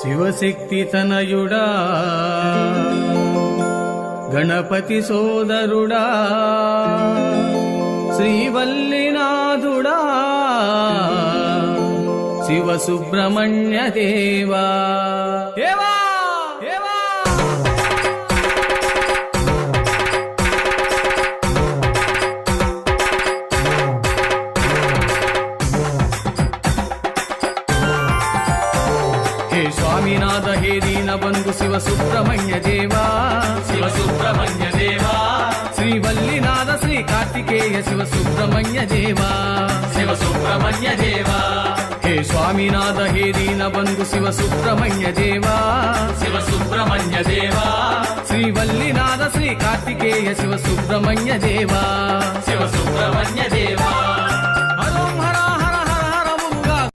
శివశక్తి తనయుడా గణపతి సోదరుడా శ్రీవల్లినాథుడా శివ సుబ్రహ్మణ్య దేవా. దేవా హే స్వామినాథ హే దీన బంధు శివ సుబ్రహ్మణ్య దేవా. శివ సుబ్రహ్మణ్య దేవా. శ్రీ వల్లినాథ శ్రీ కార్తికేయ శివ సుబ్రహ్మణ్య దేవా. శివ సుబ్రహ్మణ్య దేవా. హే స్వామినాథ హే దీన బంధు శివ సుబ్రహ్మణ్య దేవా. శివ సుబ్రహ్మణ్య దేవా. శ్రీ వల్లినాథ శ్రీ కార్తికేయ శివ సుబ్రహ్మణ్య దేవా. శివ సుబ్రహ్మణ్య